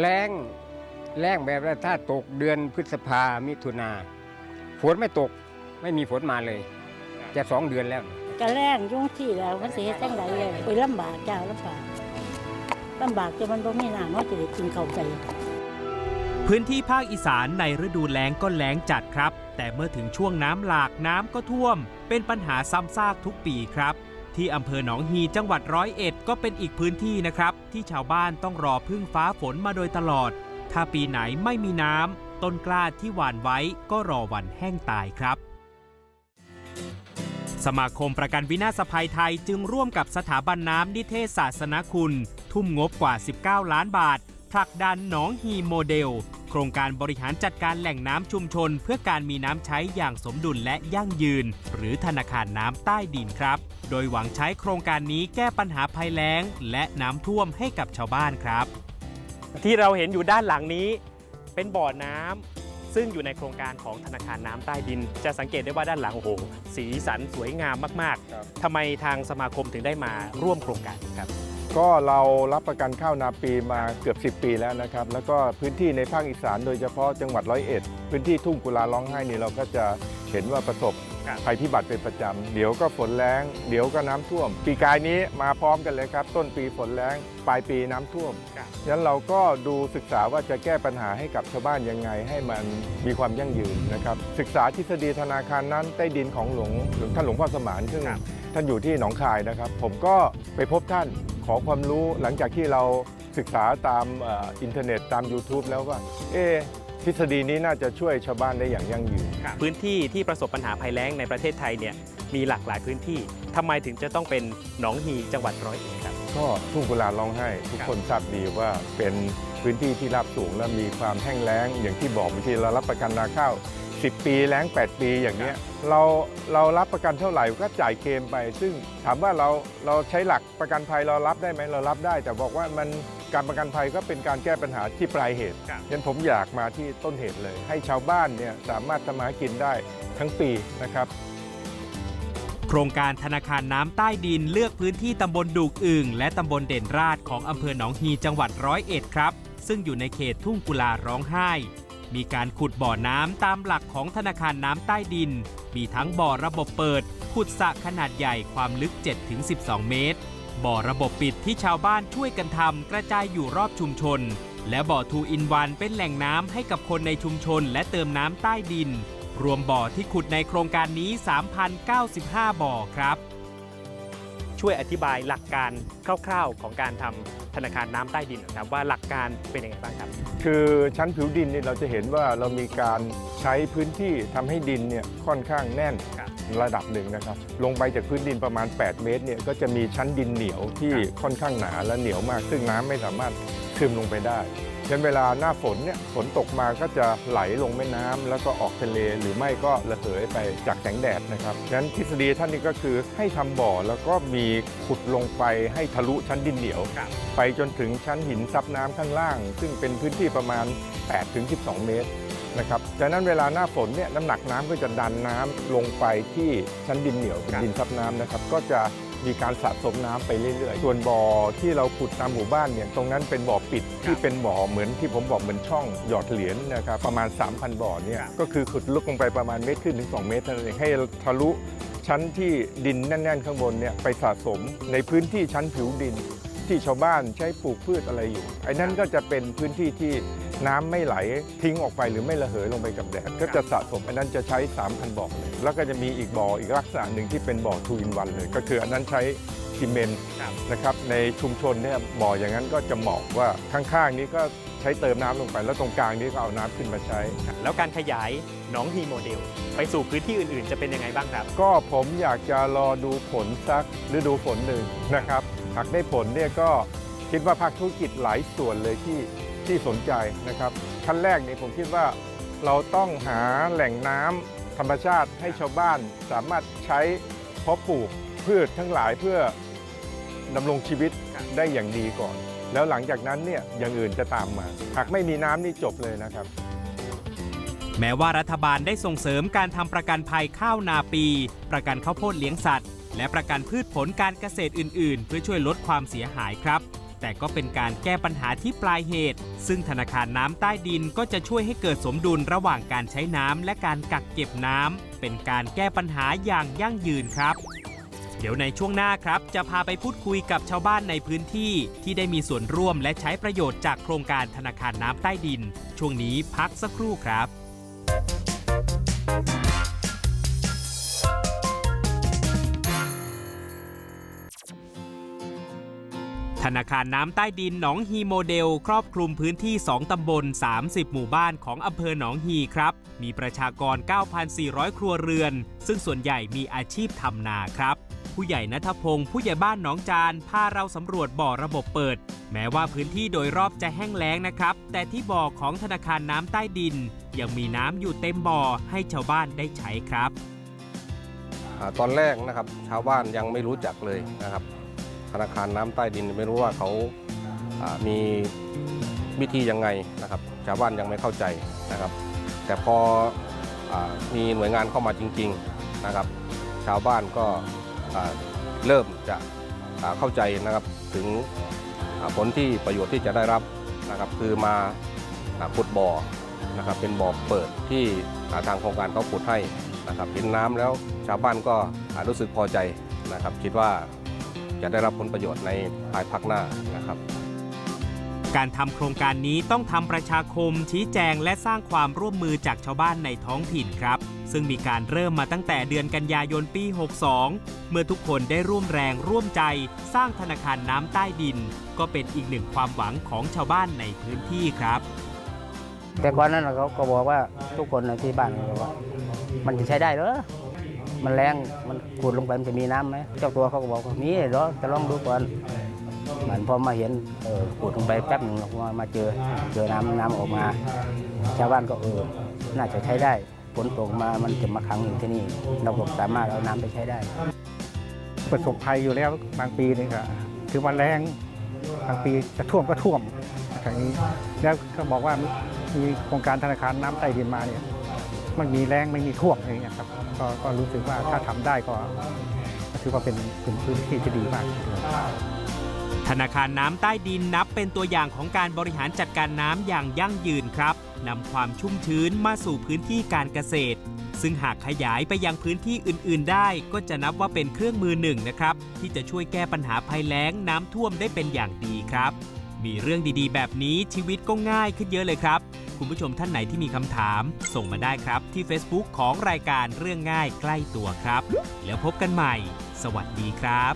แรงแรงแบบว่าถ้าตกเดือนพฤษภามิถุนาฝนไม่ตกไม่มีฝนมาเลย จะสองเดือนแล้วกะแรงยุ่งที่แล้วมันสิเฮ็ดจังไดเลยไปลำบากเจ้าลำบากลำบากจนมันบ่มีน้ำเฮาจะได้กินข้าวใจพื้นที่ภาคอีสานในฤดูแล้งก็แล้งจัดครับ แต่เมื่อถึงช่วงน้ำหลากน้ำก็ท่วม เป็นปัญหาซ้ำซากทุกปีครับ ที่อำเภอหนองฮีจังหวัดร้อยเอ็ดก็เป็นอีกพื้นที่นะครับ ที่ชาวบ้านต้องรอพึ่งฟ้าฝนมาโดยตลอด ถ้าปีไหนไม่มีน้ำต้นกล้าที่หว่านไว้ก็รอวันแห้งตายครับ สมาคมประกันวินาศภัยไทยจึงร่วมกับสถาบันน้ำนิเทศศาสนคุณ ทุ่มงบกว่า 19 ล้านบาท ผลักดันหนองฮีโมเดล โครงการบริหารจัดการแหล่งน้ำชุมชน เพื่อการมีน้ำใช้อย่างสมดุลและยั่งยืน หรือธนาคารน้ำใต้ดินครับ โดยหวังใช้โครงการนี้แก้ปัญหาภัยแล้ง และน้ำท่วมให้กับชาวบ้านครับ ที่เราเห็นอยู่ด้านหลังนี้ เป็นบ่อน้ำซึ่งอยู่ในโครงการของธนาคารน้ำใต้ดิน จะสังเกตได้ว่าด้านหลังโอ้โห สีสันสวยงามมากครับๆทำไมทางสมาคมถึงได้มาร่วมโครงการนี้ครับ ก็เรารับประกันข้าวนาปีมาเกือบ 10 ปีแล้วนะครับ แล้วก็พื้นที่ในภาคอีสานโดยเฉพาะจังหวัดร้อยเอ็ด พื้นที่ทุ่งกุลาร้องไห้นี่เราก็จะเห็นว่าประสบครับภัยพิบัติเป็นประจำ เดี๋ยวก็ฝนแรงเดี๋ยวก็น้ำท่วม ปีกายนี้มาพร้อมกันเลยครับ ต้นปีฝนแรงปลายปีน้ำท่วมครับฉะนั้นเราก็ดูศึกษาว่าจะแก้ปัญหาให้กับชาวบ้านยังไง ให้มันมีความยั่งยืนนะครับ ศึกษาทฤษฎีธนาคารนั้นใต้ดินของหลวงหลวงท่านหลวงพ่อสมานซึ่งครับท่านอยู่ที่หนองคายนะครับ ผมก็ไปพบท่าน ขอความรู้หลังจากที่เราศึกษาตามเอ่ออินเทอร์เน็ตตาม YouTube แล้วว่า เอ๊ะทฤษฎีนี้น่าจะช่วยชาวบ้านได้อย่างยั่งยืน พื้นที่ที่ประสบปัญหาภัยแล้งในประเทศไทยเนี่ยมีหลากหลายพื้นที่ทำไมถึงจะต้องเป็นหนองฮีจังหวัดร้อยเอ็ดครับ ก็ทุ่งกุลาร้องไห้ ทุกครับคนทราบดีว่าเป็นพื้นที่ที่ราบสูงและมีความแห้งแล้ง อย่างที่บอกบางทีเรารับประกันนาข้าว 10 ปีแล้ง 8 ปีอย่างเนี้ยเราเรารับประกันเท่าไหร่ก็จ่ายเคลมไป ซึ่งถามว่าเราเราใช้หลักประกันภัยเรารับได้ไหมเรารับได้ แต่บอกว่ามันการประกันภัยก็เป็นการแก้ปัญหาที่ปลายเหตุครับฉะนั้นผมอยากมาที่ต้นเหตุเลย ให้ชาวบ้านเนี่ยสามารถทำมาหากินได้ทั้งปีนะครับ โครงการธนาคารน้ำใต้ดินเลือกพื้นที่ตำบลดูกอึ่งและตำบลเด่นราชของอำเภอหนองฮีจังหวัดร้อยเอ็ดครับ ซึ่งอยู่ในเขตทุ่งกุลาร้องไห้ มีการขุดบ่อน้ำตามหลักของธนาคารน้ำใต้ดิน มีทั้งบ่อระบบเปิด ขุดสระขนาดใหญ่ความลึก 7-12 เมตร บ่อระบบปิดที่ชาวบ้านช่วยกันทำกระจายอยู่รอบชุมชน และบ่อทูอินวันเป็นแหล่งน้ำให้กับคนในชุมชนและเติมน้ำใต้ดิน รวมบ่อที่ขุดในโครงการนี้ 3,095 บ่อครับ ช่วยอธิบายหลักการคร่าวๆ ของการทำธนาคารน้ำใต้ดินนะครับว่าหลักการเป็นยังไงบ้างครับ คือชั้นผิวดินนี่เราจะเห็นว่าเรามีการใช้พื้นที่ทำให้ดินเนี่ยค่อนข้างแน่นครับระดับหนึ่งนะครับ ลงไปจากพื้นดินประมาณ 8 เมตรเนี่ยก็จะมีชั้นดินเหนียวที่ค่อนข้างหนาและเหนียวมาก ซึ่งน้ำไม่สามารถซึมลงไปได้ ฉะนั้นเวลาหน้าฝนเนี่ยฝนตกมาก็จะไหลลงแม่น้ำแล้วก็ออกทะเลหรือไม่ก็ระเหยไปจากแสงแดดนะครับฉะนั้นทฤษฎีท่านนี้ก็คือให้ทำบ่อแล้วก็มีขุดลงไปให้ทะลุชั้นดินเหนียวครับไปจนถึงชั้นหินซับน้ำข้างล่าง ซึ่งเป็นพื้นที่ประมาณ 8-12 เมตรนะครับจากนั้นเวลาหน้าฝนเนี่ยน้ำหนักน้ำก็จะดันน้ำลงไปที่ชั้นดินเหนียวเป็นครับดินซับน้ำนะครับ ก็จะ มีการสะสมน้ำไปเรื่อยๆ ส่วนบ่อที่เราขุดตามหมู่บ้านเนี่ยตรงนั้นเป็นบ่อปิดที่เป็นบ่อเหมือนที่ผมบอกเหมือนช่องหยอดเหรียญนะครับประมาณ 3,000 บ่อเนี่ยก็คือขุดลึกลงไปประมาณเมตรครึ่งถึง 2 เมตรเท่านั้นเองให้ทะลุชั้นที่ดินแน่น ๆ ข้างบนเนี่ยไปสะสมในพื้นที่ชั้นผิวดิน ที่ชาวบ้านใช้ปลูกพืชอะไรอยู่ไอ้นั่นก็จะเป็นพื้นที่ที่ น้ำไม่ไหลทิ้งออกไปหรือไม่ระเหยลงไปกับแดดก็จะสะสมไอ้นั้นจะใช้ 3,000 บ่อเลยแล้วก็จะมีอีกบ่ออีกลักษณะหนึ่งที่เป็นบ่อทูอินวันเลย ก็คืออันนั้นใช้ซีเมนต์ครับนะครับในชุมชนเนี่ยบ่ออย่างนั้นก็จะเหมาะว่าข้างๆนี้ก็ใช้เติมน้ำลงไป แล้วตรงกลางนี้ก็เอาน้ำขึ้นมาใช้ แล้วการขยายหนองฮีโมเดล ไปสู่พื้นที่อื่นๆ จะเป็นยังไงบ้างครับ ก็ผมอยากจะรอดูผลสักฤดูฝนหนึ่งนะครับหากได้ผลเนี่ยก็คิดว่าภาคธุรกิจหลายส่วนเลยที่ ที่สนใจนะครับขั้นแรกนี่ผมคิดว่าเราต้องหาแหล่งน้ำธรรมชาติให้ชาวบ้านสามารถใช้เพาะปลูกพืชทั้งหลายเพื่อดำรงชีวิตได้อย่างดีก่อน แล้วหลังจากนั้นเนี่ยอย่างอื่นจะตามมา หากไม่มีน้ำนี่จบเลยนะครับ แม้ว่ารัฐบาลได้ส่งเสริมการทำประกันภัยข้าวนาปี ประกันข้าวโพดเลี้ยงสัตว์ และประกันพืชผลการเกษตรอื่น ๆ เพื่อช่วยลดความเสียหายครับ แต่ก็เป็นการแก้ปัญหาที่ปลายเหตุ ซึ่งธนาคารน้ำใต้ดินก็จะช่วยให้เกิดสมดุลระหว่างการใช้น้ำและการกักเก็บน้ำเป็นการแก้ปัญหาอย่างยั่งยืนครับ เดี๋ยวในช่วงหน้าครับ จะพาไปพูดคุยกับชาวบ้านในพื้นที่ ที่ได้มีส่วนร่วมและใช้ประโยชน์จากโครงการธนาคารน้ำใต้ดิน ช่วงนี้พักสักครู่ครับ นาคารน้ำใต้ดินหนองฮีโมเดล ครอบคลุมพื้นที่ 2 ตำบล 30 หมู่บ้านของอำเภอหนองฮีครับ มีประชากร 9,400 ครัวเรือน ซึ่งส่วนใหญ่มีอาชีพทำนาครับ ผู้ใหญ่นัทพงศ์ผู้ใหญ่บ้านหนองจานพาเราสำรวจบ่อระบบเปิด แม้ว่าพื้นที่โดยรอบจะแห้งแล้งนะครับ แต่ที่บ่อของธนาคารน้ำใต้ดิน ยังมีน้ำอยู่เต็มบ่อให้ชาวบ้านได้ใช้ครับ อ่าตอนแรกนะครับชาวบ้านยังไม่รู้จักเลยนะครับ ธนาคารน้ำใต้ดินไม่รู้ว่าเขามีวิธียังไงนะครับชาวบ้านยังไม่เข้าใจนะครับ แต่พออมีหน่วยงานเข้ามาจริง ๆนะครับ ชาวบ้านก็เริ่มจะเข้าใจนะครับถึงผลที่ประโยชน์ที่จะได้รับนะครับ คือมาขุดบ่อนะครับ เป็นบ่อเปิดที่ทางโครงการเขาขุดให้นะครับเห็นน้ำแล้วชาวบ้านก็รู้สึกพอใจนะครับ คิดว่า จะได้รับผลประโยชน์ในภายภาคหน้านะครับ การทำโครงการนี้ต้องทำประชาคมชี้แจงและสร้างความร่วมมือจากชาวบ้านในท้องถิ่นครับ ซึ่งมีการเริ่มมาตั้งแต่เดือนกันยายนปี 62 เมื่อทุกคนได้ร่วมแรงร่วมใจ สร้างธนาคารน้ำใต้ดิน ก็เป็นอีกหนึ่งความหวังของชาวบ้านในพื้นที่ครับแต่ก่อนนั้นเขาก็บอกว่าทุกคนในที่บ้านบอกว่า มันจะใช้ได้เหรอ มันแรงมันขุดลงไปมันจะมีน้ำไหมเจ้าตัวเขาก็บอกว่ามีเหรอจะลองดูก่อนเหมือนพอมาเห็นเออขุดลงไปแป๊บหนึ่งมามาเจอเจอน้ำน้ำออกมา ชาวบ้านก็เออน่าจะใช้ได้ฝนตกมามันจะมาขังอยู่ที่นี่ เราก็สามารถเอาน้ำไปใช้ได้ ประสบภัยอยู่แล้วบางปีนี่ก็ถือว่าแรงบางปีจะท่วมก็ท่วมอย่างนี้แล้วก็บอกว่ามีโครงการธนาคารน้ำใต้ดินมาเนี่ยมันมีแรงไม่มีท่วมอะไรอย่างเงี้ยครับ ก็ก็รู้สึกว่าถ้าทำได้ก็ก็ถือว่าเป็นเป็นพื้นที่ที่ดีมากทีเดียวธนาคารน้ำใต้ดินนับเป็นตัวอย่างของการบริหารจัดการน้ำอย่างยั่งยืนครับนำความชุ่มชื้นมาสู่พื้นที่การเกษตร ซึ่งหากขยายไปยังพื้นที่อื่น ๆ ได้ ก็จะนับว่าเป็นเครื่องมือหนึ่งนะครับ ที่จะช่วยแก้ปัญหาภัยแล้งน้ำท่วมได้เป็นอย่างดีครับ มีเรื่องดีๆ แบบนี้ชีวิตก็ง่ายขึ้นเยอะเลยครับ คุณผู้ชมท่านไหนที่มีคำถาม ส่งมาได้ครับที่ Facebook ของรายการเรื่องง่ายใกล้ตัวครับ แล้วพบกันใหม่ สวัสดีครับ